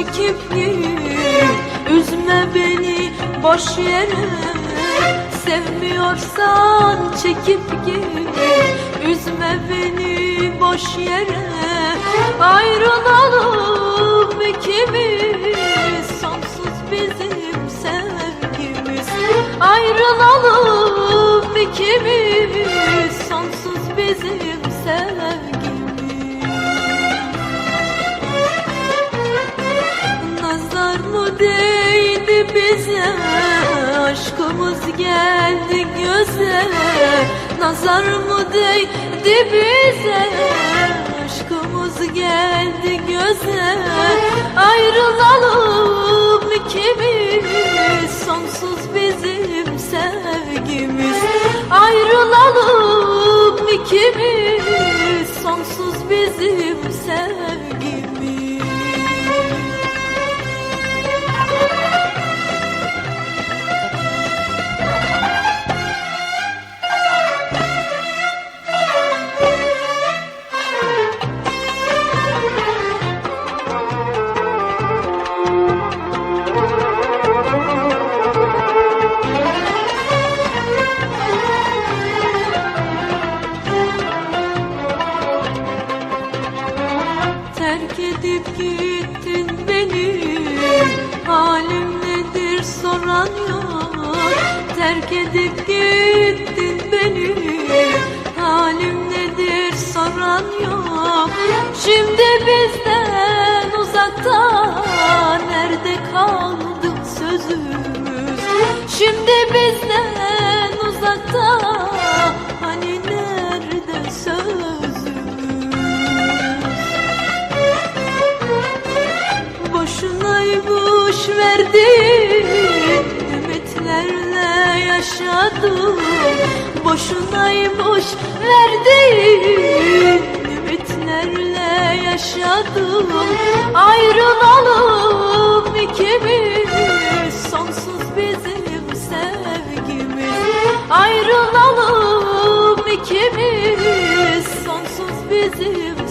çekip git Üzme beni boş yere Sevmiyorsan çekip git Üzme beni boş yere Ayrılalım ikimiz. Sonsuz bizim sevgimiz. Ayrılalım ikimiz değdi bize Aşkımız geldi göze. Nazar mı değdi bize Aşkımız geldi göze. Ayrılalım ikimiz Sonsuz bizim sevgimiz. Ayrılalım ikimiz Sonsuz bizim sevgimiz edip gittin beni. Halim nedir soran yok. Terk edip gittin beni. Halim nedir soran yok. Şimdi bizden uzakta Nerede kaldı sözümüz? Şimdi bizden uzakta verdin Ümitlerle yaşadım Boşunaymış verdin Ümitlerle yaşadım Ayrılalım ikimiz. Sonsuz bizim sevgimiz. Ayrılalım ikimiz. Sonsuz bizim